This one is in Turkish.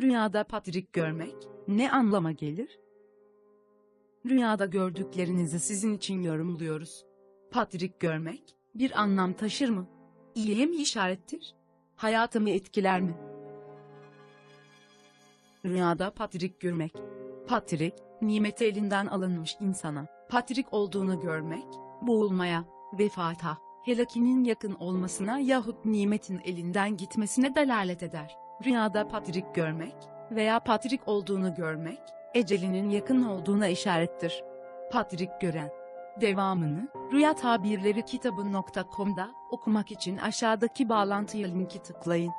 Rüyada Patrik görmek ne anlama gelir? Rüyada gördüklerinizi sizin için yorumluyoruz. Patrik görmek bir anlam taşır mı? İyiye mi işarettir? Hayatımı etkiler mi? Rüyada Patrik görmek. Patrik, nimeti elinden alınmış insana, Patrik olduğunu görmek, boğulmaya, vefata, helakinin yakın olmasına yahut nimetin elinden gitmesine delalet eder. Rüyada Patrik görmek veya Patrik olduğunu görmek, ecelinin yakın olduğuna işarettir. Patrik gören. Devamını, Rüya Tabirleri kitabı.com'da okumak için aşağıdaki bağlantıya linki tıklayın.